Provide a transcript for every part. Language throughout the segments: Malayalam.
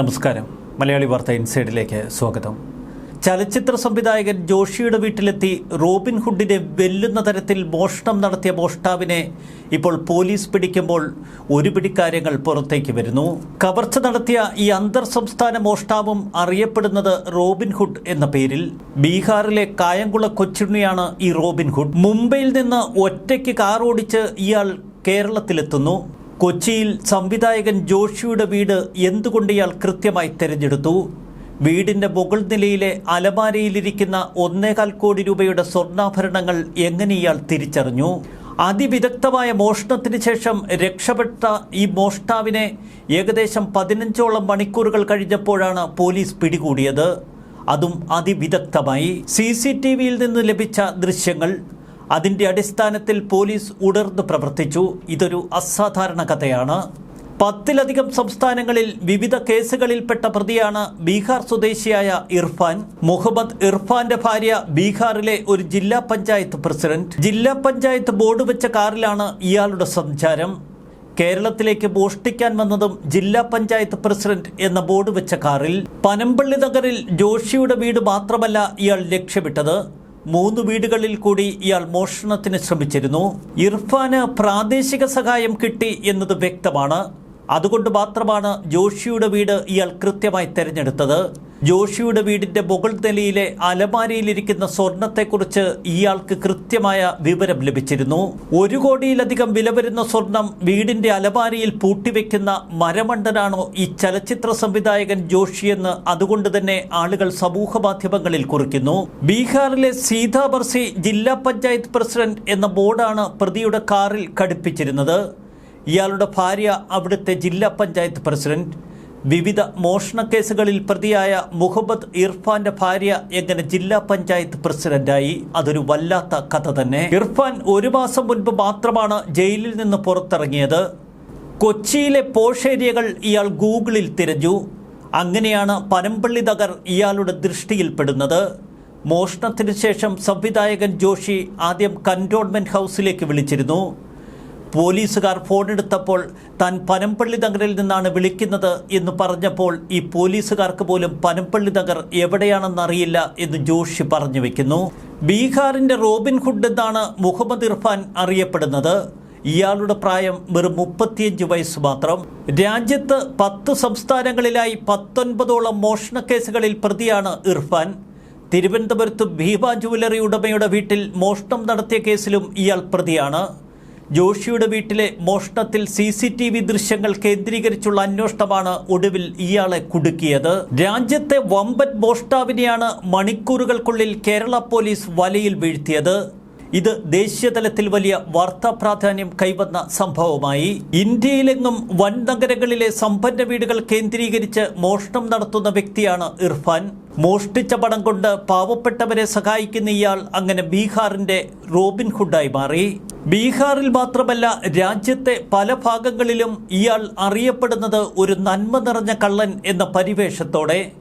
നമസ്കാരം. മലയാളി വാർത്ത ഇൻസൈഡിലേക്ക് സ്വാഗതം. ചലച്ചിത്ര സംവിധായകൻ ജോഷിയുടെ വീട്ടിലെത്തി റോബിൻ ഹുഡിനെ വെല്ലുന്ന തരത്തിൽ മോഷണം നടത്തിയ മോഷ്ടാവിനെ ഇപ്പോൾ പോലീസ് പിടിക്കുമ്പോൾ ഒരു പിടി കാര്യങ്ങൾ പുറത്തേക്ക് വരുന്നു. കവർച്ച നടത്തിയ ഈ അന്തർ സംസ്ഥാന മോഷ്ടാവും അറിയപ്പെടുന്നത് റോബിൻ ഹുഡ് എന്ന പേരിൽ. ബീഹാറിലെ കായംകുള കൊച്ചുണ്ണിയാണ് ഈ റോബിൻ ഹുഡ്. മുംബൈയിൽ നിന്ന് ഒറ്റയ്ക്ക് കാർ ഓടിച്ച് ഇയാൾ കേരളത്തിലെത്തുന്നു. കൊച്ചിയിൽ സംവിധായകൻ ജോഷിയുടെ വീട് എന്തുകൊണ്ട് ഇയാൾ കൃത്യമായി തിരഞ്ഞെടുത്തു? വീടിന്റെ മുകൾ നിലയിലെ അലമാരയിലിരിക്കുന്ന ഒന്നേകാൽ കോടി രൂപയുടെ സ്വർണാഭരണങ്ങൾ എങ്ങനെ ഇയാൾ തിരിച്ചറിഞ്ഞു? അതിവിദഗ്ധമായ മോഷണത്തിന് ശേഷം രക്ഷപ്പെട്ട ഈ മോഷ്ടാവിനെ ഏകദേശം പതിനഞ്ചോളം മണിക്കൂറുകൾ കഴിഞ്ഞപ്പോഴാണ് പോലീസ് പിടികൂടിയത്. അതും അതിവിദഗ്ധമായി. സി സി ടി വിയിൽ നിന്ന് ലഭിച്ച ദൃശ്യങ്ങൾ അതിന്റെ അടിസ്ഥാനത്തിൽ പോലീസ് ഉടർന്നു പ്രവർത്തിച്ചു. ഇതൊരു അസാധാരണ കഥയാണ്. പത്തിലധികം സംസ്ഥാനങ്ങളിൽ വിവിധ കേസുകളിൽപ്പെട്ട പ്രതിയാണ് ബീഹാർ സ്വദേശിയായ ഇർഫാൻ. മുഹമ്മദ് ഇർഫാന്റെ ഭാര്യ ബീഹാറിലെ ഒരു ജില്ലാ പഞ്ചായത്ത് പ്രസിഡന്റ്. ജില്ലാ പഞ്ചായത്ത് ബോർഡ് വെച്ച കാറിലാണ് ഇയാളുടെ സഞ്ചാരം. കേരളത്തിലേക്ക് മോഷ്ടിക്കാൻ വന്നതും ജില്ലാ പഞ്ചായത്ത് പ്രസിഡന്റ് എന്ന ബോർഡ് വെച്ച കാറിൽ. പനമ്പള്ളി നഗറിൽ ജോഷിയുടെ വീട് മാത്രമല്ല ഇയാൾ ലക്ഷ്യമിട്ടത്. മൂന്ന് വീടുകളിൽ കൂടി ഇയാൾ മോഷണത്തിന് ശ്രമിച്ചിരുന്നു. ഇർഫാന് പ്രാദേശിക സഹായം കിട്ടി എന്നത് വ്യക്തമാണ്. അതുകൊണ്ട് മാത്രമാണ് ജോഷിയുടെ വീട് ഇയാൾ കൃത്യമായി തിരഞ്ഞെടുത്തത്. ജോഷിയുടെ വീടിന്റെ മുകൾ നിലയിലെ അലമാരയിലിരിക്കുന്ന സ്വർണത്തെക്കുറിച്ച് ഇയാൾക്ക് കൃത്യമായ വിവരം ലഭിച്ചിരുന്നു. ഒരു കോടിയിലധികം വില വരുന്ന സ്വർണം വീടിന്റെ അലമാരയിൽ പൂട്ടിവെക്കുന്ന മരമണ്ടനാണോ ഈ ചലച്ചിത്ര സംവിധായകൻ ജോഷിയെന്ന് അതുകൊണ്ട് തന്നെ ആളുകൾ സമൂഹ മാധ്യമങ്ങളിൽ കുറിക്കുന്നു. ബീഹാറിലെ സീതാബർസി ജില്ലാ പഞ്ചായത്ത് പ്രസിഡന്റ് എന്ന ബോർഡാണ് പ്രതിയുടെ കാറിൽ ഘടിപ്പിച്ചിരുന്നത്. ഇയാളുടെ ഭാര്യ അവിടുത്തെ ജില്ലാ പഞ്ചായത്ത് പ്രസിഡന്റ്. വിവിധ മോഷണ കേസുകളിൽ പ്രതിയായ മുഹമ്മദ് ഇർഫാന്റെ ഭാര്യ എങ്ങനെ ജില്ലാ പഞ്ചായത്ത് പ്രസിഡന്റായി? അതൊരു വല്ലാത്ത കഥ തന്നെ. ഇർഫാൻ ഒരു മാസം മുൻപ് മാത്രമാണ് ജയിലിൽ നിന്ന് പുറത്തിറങ്ങിയത്. കൊച്ചിയിലെ പോഷേരിയകൾ ഇയാൾ ഗൂഗിളിൽ തിരഞ്ഞു. അങ്ങനെയാണ് പനമ്പള്ളി നഗർ ഇയാളുടെ ദൃഷ്ടിയിൽപ്പെടുന്നത്. മോഷണത്തിന് ശേഷം സംവിധായകൻ ജോഷി ആദ്യം കന്റോൺമെന്റ് ഹൗസിലേക്ക് വിളിച്ചിരുന്നു. പോലീസുകാർ ഫോണെടുത്തപ്പോൾ താൻ പനംപള്ളി നഗറിൽ നിന്നാണ് വിളിക്കുന്നത് എന്ന് പറഞ്ഞപ്പോൾ ഈ പോലീസുകാർക്ക് പോലും പനംപള്ളി നഗർ എവിടെയാണെന്നറിയില്ല എന്ന് ജോഷി പറഞ്ഞു വയ്ക്കുന്നു ബീഹാറിന്റെ റോബിൻ ഹുഡ് എന്നാണ് മുഹമ്മദ് ഇർഫാൻ അറിയപ്പെടുന്നത്. ഇയാളുടെ പ്രായം വെറും മുപ്പത്തിയഞ്ച് വയസ്സ് മാത്രം. രാജ്യത്ത് പത്ത് സംസ്ഥാനങ്ങളിലായി പത്തൊൻപതോളം മോഷണ കേസുകളിൽ പ്രതിയാണ് ഇർഫാൻ. തിരുവനന്തപുരത്ത് ഭീമ ജുവലറി ഉടമയുടെ വീട്ടിൽ മോഷണം നടത്തിയ കേസിലും ഇയാൾ പ്രതിയാണ്. ജോഷിയുടെ വീട്ടിലെ മോഷണത്തിൽ സി സി ടി വി ദൃശ്യങ്ങൾ കേന്ദ്രീകരിച്ചുള്ള അന്വേഷണമാണ് ഒടുവിൽ ഇയാളെ കുടുക്കിയത്. രാജ്യത്തെ വമ്പൻ മോഷ്ടാവിനെയാണ് മണിക്കൂറുകൾക്കുള്ളിൽ കേരള പോലീസ് വലയിൽ വീഴ്ത്തിയത്. ഇത് ദേശീയതലത്തിൽ വലിയ വാർത്താ പ്രാധാന്യം കൈവന്ന സംഭവമായി. ഇന്ത്യയിലെങ്ങും വൻ നഗരങ്ങളിലെ സമ്പന്ന വീടുകൾ കേന്ദ്രീകരിച്ച് മോഷണം നടത്തുന്ന വ്യക്തിയാണ് ഇർഫാൻ. മോഷ്ടിച്ച പണം കൊണ്ട് പാവപ്പെട്ടവരെ സഹായിക്കുന്ന ഇയാൾ അങ്ങനെ ബീഹാറിന്റെ റോബിൻഹുഡായി മാറി. ബീഹാറിൽ മാത്രമല്ല രാജ്യത്തെ പല ഭാഗങ്ങളിലും ഇയാൾ അറിയപ്പെടുന്നത് ഒരു നന്മ നിറഞ്ഞ കള്ളൻ എന്ന പരിവേഷത്തോടെ.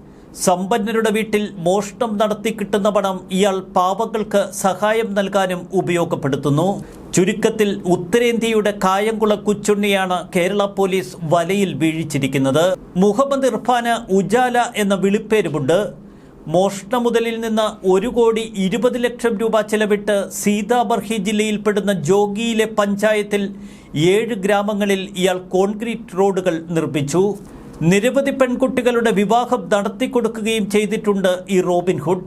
സമ്പന്നരുടെ വീട്ടിൽ മോഷണം നടത്തി കിട്ടുന്ന പണം ഇയാൾ പാവങ്ങൾക്ക് സഹായം നൽകാനും ഉപയോഗപ്പെടുത്തുന്നു. ചുരുക്കത്തിൽ ഉത്തരേന്ത്യയുടെ കായംകുള കുച്ചുണ്ണിയാണ് കേരള പോലീസ് വലയിൽ വീഴിച്ചിരിക്കുന്നത്. മുഹമ്മദ് ഇർഫാന് ഉജാല എന്ന വിളിപ്പേരുമുണ്ട്. മോഷണ മുതലിൽ നിന്ന് ഒരു കോടി ഇരുപത് ലക്ഷം രൂപ ചെലവിട്ട് സീതാബർഹി ജില്ലയിൽപ്പെടുന്ന ജോഗിയിലെ പഞ്ചായത്തിൽ ഏഴ് ഗ്രാമങ്ങളിൽ ഇയാൾ കോൺക്രീറ്റ് റോഡുകൾ നിർമ്മിച്ചു. നിരവധി പെൺകുട്ടികളുടെ വിവാഹം നടത്തിക്കൊടുക്കുകയും ചെയ്തിട്ടുണ്ട് ഈ റോബിൻഹുഡ്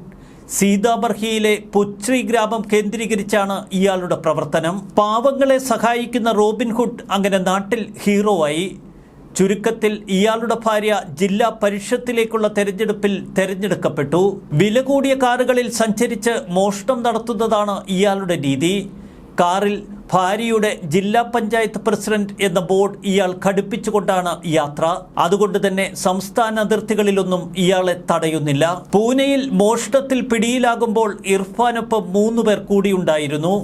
സീതാബർഹിയിലെ പുച്ചി ഗ്രാമം കേന്ദ്രീകരിച്ചാണ് ഇയാളുടെ പ്രവർത്തനം. പാവങ്ങളെ സഹായിക്കുന്ന റോബിൻഹുഡ് അങ്ങനെ നാട്ടിൽ ഹീറോ ആയി. ചുരുക്കത്തിൽ ഇയാളുടെ ഭാര്യ ജില്ലാ പരിഷത്തിലേക്കുള്ള തെരഞ്ഞെടുപ്പിൽ തെരഞ്ഞെടുക്കപ്പെട്ടു. വില കൂടിയ കാറുകളിൽ സഞ്ചരിച്ച് മോഷണം നടത്തുന്നതാണ് ഇയാളുടെ രീതി. കാറിൽ ഭാര്യയുടെ ജില്ലാ പഞ്ചായത്ത് പ്രസിഡന്റ് എന്ന ബോർഡ് ഇയാൾ ഘടിപ്പിച്ചുകൊണ്ടാണ് യാത്ര. അതുകൊണ്ട് തന്നെ സംസ്ഥാന അതിർത്തികളിലൊന്നും ഇയാളെ തടയുന്നില്ല. പൂനെയിൽ മോഷണത്തിൽ പിടിയിലാകുമ്പോൾ ഇർഫാനൊപ്പം മൂന്നുപേർ കൂടിയുണ്ടായിരുന്നു.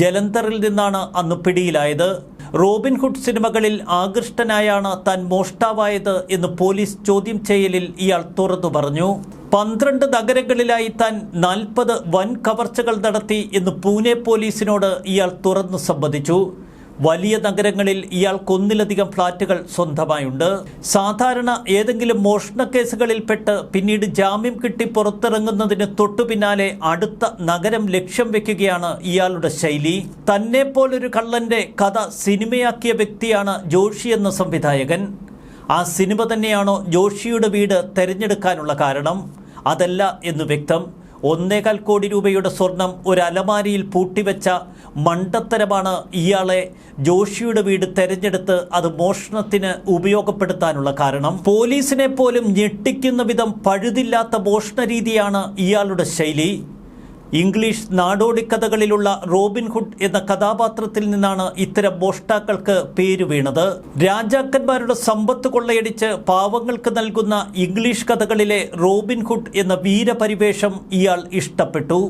ജലന്ധറിൽ നിന്നാണ് അന്ന് പിടിയിലായത്. റോബിൻഹുഡ് സിനിമകളിൽ ആകൃഷ്ടനായാണ് താൻ മോഷ്ടാവായത് എന്ന് പോലീസ് ചോദ്യം ചെയ്യലിൽ ഇയാൾ തുറന്നു പറഞ്ഞു. പന്ത്രണ്ട് നഗരങ്ങളിലായി താൻ നാൽപ്പത് വൻ കവർച്ചകൾ നടത്തി എന്ന് പൂനെ പോലീസിനോട് ഇയാൾ തുറന്നു സംബന്ധിച്ചു. വലിയ നഗരങ്ങളിൽ ഇയാൾക്ക് ഒന്നിലധികം ഫ്ളാറ്റുകൾ സ്വന്തമായുണ്ട്. സാധാരണ ഏതെങ്കിലും മോഷണ കേസുകളിൽപ്പെട്ട് പിന്നീട് ജാമ്യം കിട്ടി പുറത്തിറങ്ങുന്നതിന് തൊട്ടു പിന്നാലെ അടുത്ത നഗരം ലക്ഷ്യം വെക്കുകയാണ് ഇയാളുടെ ശൈലി. തന്നെ പോലൊരു കള്ളന്റെ കഥ സിനിമയാക്കിയ വ്യക്തിയാണ് ജോഷി എന്ന സംവിധായകൻ. ആ സിനിമ തന്നെയാണോ ജോഷിയുടെ വീട് തെരഞ്ഞെടുക്കാനുള്ള കാരണം? അതല്ല എന്ന് വ്യക്തം. ഒന്നേകാൽ കോടി രൂപയുടെ സ്വർണം ഒരു അലമാരിയിൽ പൂട്ടിവെച്ച മണ്ടത്തരമാണ് ഇയാളെ ജോഷിയുടെ വീട് തെരഞ്ഞെടുത്ത് അത് മോഷണത്തിന് ഉപയോഗപ്പെടുത്താനുള്ള കാരണം. പോലീസിനെ പോലും ഞെട്ടിക്കുന്ന വിധം പഴുതില്ലാത്ത മോഷണ രീതിയാണ് ഇയാളുടെ ശൈലി. ഇംഗ്ലീഷ് നാടോടിക്കഥകളിലുള്ള റോബിൻഹുഡ് എന്ന കഥാപാത്രത്തിൽ നിന്നാണ് ഇത്തരം മോഷ്ടാക്കൾക്ക് പേര് വീണത്. രാജാക്കന്മാരുടെ സമ്പത്ത് കൊള്ളയടിച്ച് പാവങ്ങൾക്ക് നൽകുന്ന ഇംഗ്ലീഷ് കഥകളിലെ റോബിൻഹുഡ് എന്ന വീരപരിവേഷം ഇയാൾ ഇഷ്ടപ്പെട്ടു.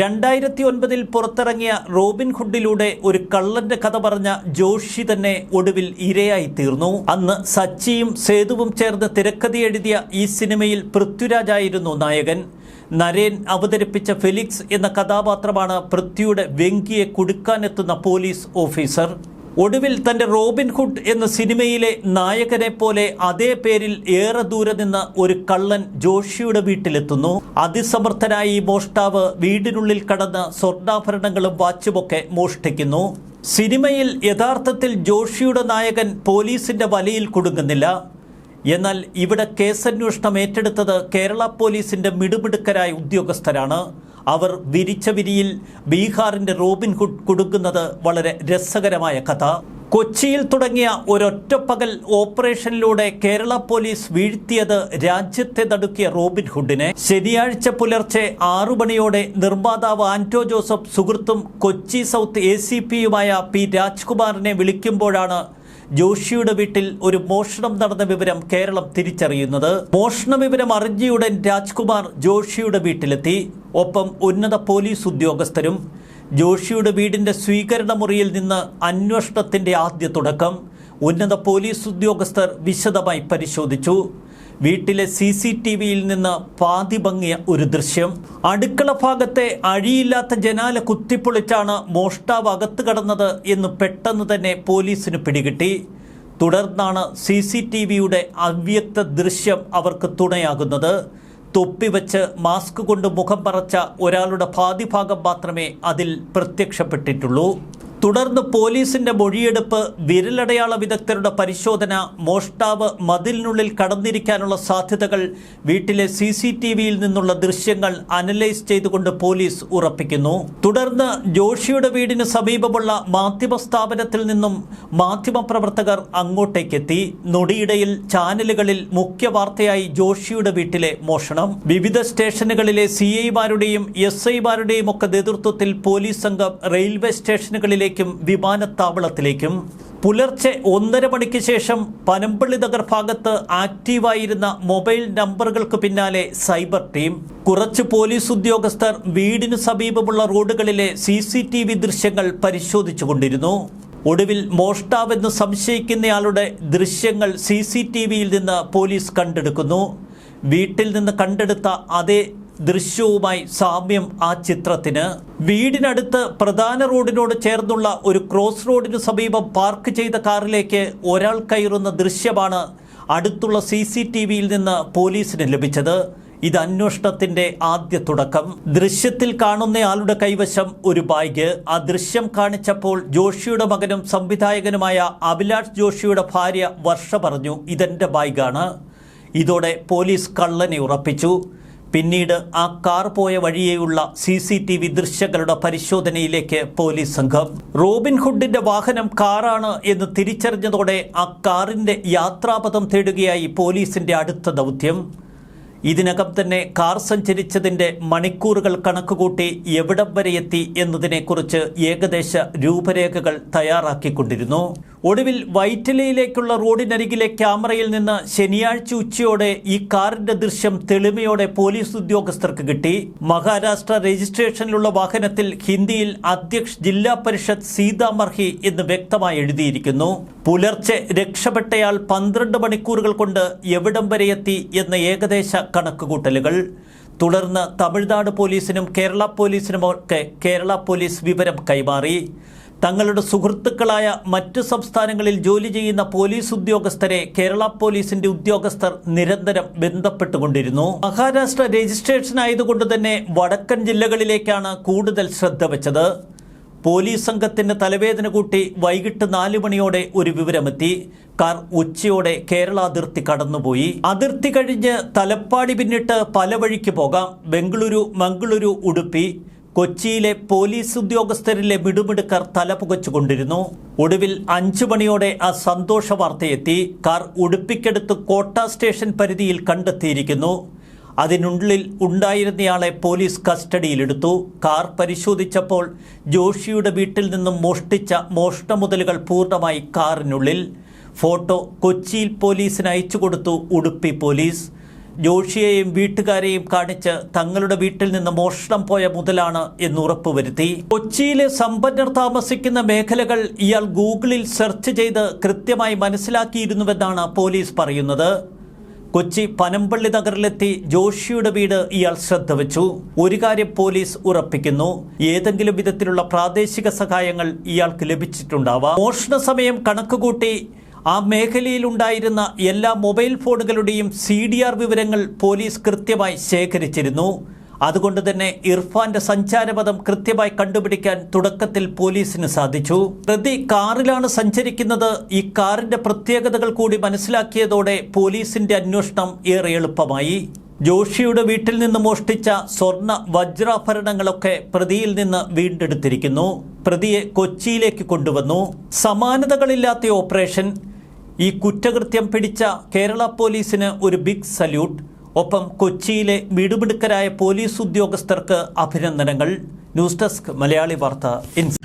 രണ്ടായിരത്തി ഒൻപതിൽ പുറത്തിറങ്ങിയ റോബിൻഹുഡിലൂടെ ഒരു കള്ളന്റെ കഥ പറഞ്ഞ ജോഷി തന്നെ ഒടുവിൽ ഇരയായി തീർന്നു അന്ന് സച്ചിയും സേതുവും ചേർന്ന് തിരക്കഥ എഴുതിയ ഈ സിനിമയിൽ പൃഥ്വിരാജായിരുന്നു നായകൻ. നരേൻ അവതരിപ്പിച്ച ഫെലിക്സ് എന്ന കഥാപാത്രമാണ് പൃഥ്വിയുടെ വെങ്കിയെ കുടുക്കാനെത്തുന്ന പോലീസ് ഓഫീസർ. ഒടുവിൽ തന്റെ റോബിൻഹുഡ് എന്ന സിനിമയിലെ നായകനെ പോലെ അതേ പേരിൽ ഏറെ ദൂരെ നിന്ന് ഒരു കള്ളൻ ജോഷിയുടെ വീട്ടിലെത്തുന്നു. അതിസമർത്ഥനായ ഈ മോഷ്ടാവ് വീടിനുള്ളിൽ കടന്ന് സ്വർണാഭരണങ്ങളും വാച്ചുമൊക്കെ മോഷ്ടിക്കുന്നു. സിനിമയിൽ യഥാർത്ഥത്തിൽ ജോഷിയുടെ നായകൻ പോലീസിന്റെ വലയിൽ കുടുങ്ങുന്നില്ല. എന്നാൽ ഇവിടെ കേസന്വേഷണം ഏറ്റെടുത്തത് കേരള പോലീസിന്റെ മിടുമിടുക്കരായ ഉദ്യോഗസ്ഥരാണ്. അവർ വിരിച്ച വിരിയിൽ ബീഹാറിന്റെ റോബിൻഹുഡ് കൊടുക്കുന്നത് വളരെ രസകരമായ കഥ. കൊച്ചിയിൽ തുടങ്ങിയ ഒരൊറ്റപ്പകൽ ഓപ്പറേഷനിലൂടെ കേരള പോലീസ് വീഴ്ത്തിയത് രാജ്യത്തെ നടുക്കിയ റോബിൻഹുഡിനെ ശനിയാഴ്ച പുലർച്ചെ ആറു മണിയോടെ നിർമ്മാതാവ് ആന്റോ ജോസഫ് സുഹൃത്തും കൊച്ചി സൗത്ത് എ സി പിയുമായ പി രാജ്കുമാറിനെ വിളിക്കുമ്പോഴാണ് ജോഷിയുടെ വീട്ടിൽ ഒരു മോഷണം നടന്ന വിവരം കേരളം തിരിച്ചറിയുന്നത്. മോഷണ വിവരം അറിഞ്ഞയുടൻ രാജ്കുമാർ ജോഷിയുടെ വീട്ടിലെത്തി. ഒപ്പം ഉന്നത പോലീസ് ഉദ്യോഗസ്ഥരും ജോഷിയുടെ വീടിന്റെ സ്വീകരണ മുറിയിൽ നിന്ന് അന്വേഷണത്തിന്റെ ആദ്യ തുടക്കം ഉന്നത പോലീസ് ഉദ്യോഗസ്ഥർ വിശദമായി പരിശോധിച്ചു. വീട്ടിലെ സി സി ടി വിയിൽ നിന്ന് പാതി ഭംഗിയ ഒരു ദൃശ്യം. അടുക്കള ഭാഗത്തെ അഴിയില്ലാത്ത ജനാല കുത്തിപ്പൊളിച്ചാണ് മോഷ്ടാവ് അകത്ത് കടന്നത് എന്ന് പെട്ടെന്ന് തന്നെ പോലീസിന് പിടികിട്ടി. തുടർന്നാണ് സി സി ടി വിയുടെ അവ്യക്ത ദൃശ്യം അവർക്ക് തുണയാകുന്നത്. തൊപ്പിവെച്ച് മാസ്ക് കൊണ്ട് മുഖം പറച്ച ഒരാളുടെ ഭാഗം മാത്രമേ അതിൽ പ്രത്യക്ഷപ്പെട്ടിട്ടുള്ളൂ. തുടർന്ന് പോലീസിന്റെ മൊഴിയെടുപ്പ് വിരലടയാള വിദഗ്ധരുടെ പരിശോധന മോഷ്ടാവ് മതിലിനുള്ളിൽ കടന്നിരിക്കാനുള്ള സാധ്യതകൾ വീട്ടിലെ സി സി നിന്നുള്ള ദൃശ്യങ്ങൾ അനലൈസ് ചെയ്തുകൊണ്ട് പോലീസ് ഉറപ്പിക്കുന്നു. തുടർന്ന് ജോഷിയുടെ വീടിന് സമീപമുള്ള മാധ്യമ സ്ഥാപനത്തിൽ നിന്നും മാധ്യമപ്രവർത്തകർ അങ്ങോട്ടേക്കെത്തി. നൊടിയിടയിൽ ചാനലുകളിൽ മുഖ്യ വാർത്തയായി ജോഷിയുടെ വീട്ടിലെ മോഷണം. വിവിധ സ്റ്റേഷനുകളിലെ സി ഐമാരുടെയും എസ് ഐമാരുടെയും ഒക്കെ നേതൃത്വത്തിൽ പോലീസ് സംഘം റെയിൽവേ സ്റ്റേഷനുകളിലേക്കും വിമാനത്താവളത്തിലേക്കും പുലർച്ചെ ഒന്നര മണിക്ക് ശേഷം പനമ്പള്ളി നഗർ ഭാഗത്ത് ആക്റ്റീവായിരുന്ന മൊബൈൽ നമ്പറുകൾക്ക് പിന്നാലെ സൈബർ ടീം. കുറച്ച് പോലീസ് ഉദ്യോഗസ്ഥർ വീടിനു സമീപമുള്ള റോഡുകളിലെ സി ദൃശ്യങ്ങൾ പരിശോധിച്ചുകൊണ്ടിരുന്നു. ഒടുവിൽ മോഷ്ടാവെന്ന് സംശയിക്കുന്നയാളുടെ ദൃശ്യങ്ങൾ സി നിന്ന് പോലീസ് കണ്ടെടുക്കുന്നു. വീട്ടിൽ നിന്ന് കണ്ടെടുത്ത അതേ ദൃശ്യവുമായി സാമ്യം ആ ചിത്രത്തിന്. വീടിനടുത്ത് പ്രധാന റോഡിനോട് ചേർന്നുള്ള ഒരു ക്രോസ് റോഡിനു സമീപം പാർക്ക് ചെയ്ത കാറിലേക്ക് ഒരാൾ കയറുന്ന ദൃശ്യമാണ് അടുത്തുള്ള സി സി ടി വിയിൽ നിന്ന് പോലീസിന് ലഭിച്ചത്. ഇത് അന്വേഷണത്തിന്റെ ആദ്യ തുടക്കം. ദൃശ്യത്തിൽ കാണുന്നയാളുടെ കൈവശം ഒരു ബാഗ്. ആ ദൃശ്യം കാണിച്ചപ്പോൾ ജോഷിയുടെ മകനും സംവിധായകനുമായ അഭിലാഷ് ജോഷിയുടെ ഭാര്യ വർഷ പറഞ്ഞു ഇതെന്റെ ബാഗാണ്. ഇതോടെ പോലീസ് കള്ളനെ ഉറപ്പിച്ചു. പിന്നീട് ആ കാർ പോയ വഴിയെയുള്ള സി സി ടി വി ദൃശ്യങ്ങളുടെ പരിശോധനയിലേക്ക് പോലീസ് സംഘം. റോബിൻഹുഡിന്റെ വാഹനം കാറാണ് എന്ന് തിരിച്ചറിഞ്ഞതോടെ ആ കാറിന്റെ യാത്രാപഥം തേടുകയായി പോലീസിന്റെ അടുത്ത ദൗത്യം. ഇതിനകം തന്നെ കാർ സഞ്ചരിച്ചതിന്റെ മണിക്കൂറുകൾ കണക്കുകൂട്ടി എവിടം വരെ എത്തി എന്നതിനെക്കുറിച്ച് ഏകദേശ രൂപരേഖകൾ തയ്യാറാക്കിക്കൊണ്ടിരുന്നു. ഒടുവിൽ വൈറ്റിലയിലേക്കുള്ള റോഡിനരികിലെ ക്യാമറയിൽ നിന്ന് ശനിയാഴ്ച ഉച്ചയോടെ ഈ കാറിന്റെ ദൃശ്യം തെളിമയോടെ പോലീസ് ഉദ്യോഗസ്ഥർക്ക് കിട്ടി. മഹാരാഷ്ട്ര രജിസ്ട്രേഷനിലുള്ള വാഹനത്തിൽ ഹിന്ദിയിൽ അധ്യക്ഷ് ജില്ലാ പരിഷത്ത് സീതാമർഹി എന്ന് വ്യക്തമായി എഴുതിയിരിക്കുന്നു. പുലർച്ചെ രക്ഷപ്പെട്ടയാൾ പന്ത്രണ്ട് മണിക്കൂറുകൾ കൊണ്ട് എവിടം വരെ എത്തി എന്ന ഏകദേശ കണക്കുകൂട്ടലുകൾ. തുടർന്ന് തമിഴ്നാട് പോലീസിനും കേരള പോലീസിനുമൊക്കെ കേരള പോലീസ് വിവരം കൈമാറി. തങ്ങളുടെ സുഹൃത്തുക്കളായ മറ്റു സംസ്ഥാനങ്ങളിൽ ജോലി ചെയ്യുന്ന പോലീസ് ഉദ്യോഗസ്ഥരെ കേരള പോലീസിന്റെ ഉദ്യോഗസ്ഥർ നിരന്തരം ബന്ധപ്പെട്ടുകൊണ്ടിരുന്നു. മഹാരാഷ്ട്ര രജിസ്ട്രേഷൻ ആയതുകൊണ്ട് തന്നെ വടക്കൻ ജില്ലകളിലേക്കാണ് കൂടുതൽ ശ്രദ്ധ വെച്ചത്. പോലീസ് സംഘത്തിന് തലവേദന കൂട്ടി വൈകിട്ട് നാല് മണിയോടെ ഒരു വിവരമെത്തി. കാർ ഉച്ചയോടെ കേരള അതിർത്തി കടന്നുപോയി. അതിർത്തി കഴിഞ്ഞ് തലപ്പാടി പിന്നിട്ട് പല വഴിക്ക് പോകാം. ബംഗളൂരു മംഗളൂരു ഉടുപ്പി കൊച്ചിയിലെ പോലീസ് ഉദ്യോഗസ്ഥരിലെ മിടുമിടുക്കർ തലപുകച്ചുകൊണ്ടിരുന്നു ഒടുവിൽ അഞ്ചു മണിയോടെ ആ സന്തോഷ വാർത്തയെത്തി. കാർ ഉടുപ്പിക്കെടുത്ത് കോട്ട സ്റ്റേഷൻ പരിധിയിൽ കണ്ടെത്തിയിരിക്കുന്നു. അതിനുള്ളിൽ ഉണ്ടായിരുന്നയാളെ പോലീസ് കസ്റ്റഡിയിലെടുത്തു. കാർ പരിശോധിച്ചപ്പോൾ ജോഷിയുടെ വീട്ടിൽ നിന്നും മോഷ്ടിച്ച മോഷ്ടമുതലുകൾ പൂർണമായി കാറിനുള്ളിൽ. ഫോട്ടോ കൊച്ചിയിൽ പോലീസിന് അയച്ചു കൊടുത്തു ഉടുപ്പി പോലീസ്. ജോഷിയെയും വീട്ടുകാരെയും കാണിച്ച് തങ്ങളുടെ വീട്ടിൽ നിന്ന് മോഷണം പോയ മുതലാണ് എന്ന് ഉറപ്പുവരുത്തി കൊച്ചിയിലെ സമ്പന്നർ താമസിക്കുന്ന മേഖലകൾ ഇയാൾ ഗൂഗിളിൽ സെർച്ച് ചെയ്ത് കൃത്യമായി മനസ്സിലാക്കിയിരുന്നുവെന്നാണ് പോലീസ് പറയുന്നത്. കൊച്ചി പനമ്പള്ളി നഗറിലെത്തി ജോഷിയുടെ വീട് ഇയാൾ ശ്രദ്ധ വെച്ചു ഒരു കാര്യം പോലീസ് ഉറപ്പിക്കുന്നു. ഏതെങ്കിലും വിധത്തിലുള്ള പ്രാദേശിക സഹായങ്ങൾ ഇയാൾക്ക് ലഭിച്ചിട്ടുണ്ടാവാം. മോഷണ സമയം കണക്കുകൂട്ടി ആ മേഖലയിലുണ്ടായിരുന്ന എല്ലാ മൊബൈൽ ഫോണുകളുടെയും സി വിവരങ്ങൾ പോലീസ് കൃത്യമായി ശേഖരിച്ചിരുന്നു. അതുകൊണ്ട് തന്നെ ഇർഫാന്റെ സഞ്ചാരപഥം കൃത്യമായി കണ്ടുപിടിക്കാൻ തുടക്കത്തിൽ പോലീസിന് സാധിച്ചു. പ്രതി കാറിലാണ് സഞ്ചരിക്കുന്നത്. ഈ കാറിന്റെ പ്രത്യേകതകൾ കൂടി മനസ്സിലാക്കിയതോടെ പോലീസിന്റെ അന്വേഷണം ഏറെ എളുപ്പമായി. ജോഷിയുടെ വീട്ടിൽ നിന്ന് മോഷ്ടിച്ച സ്വർണ വജ്രാഭരണങ്ങളൊക്കെ പ്രതിയിൽ നിന്ന് വീണ്ടെടുത്തിരിക്കുന്നു. പ്രതിയെ കൊച്ചിയിലേക്ക് കൊണ്ടുവന്നു. സമാനതകളില്ലാത്ത ഓപ്പറേഷൻ. ഈ കുറ്റകൃത്യം പിടിച്ച കേരള പോലീസിന് ഒരു ബിഗ് സല്യൂട്ട്. ഒപ്പം കൊച്ചിയിലെ മിടുമിടുക്കരായ പോലീസ് ഉദ്യോഗസ്ഥർക്ക് അഭിനന്ദനങ്ങൾ. ന്യൂസ് ഡെസ്ക് മലയാളി വാർത്ത ഇൻസ്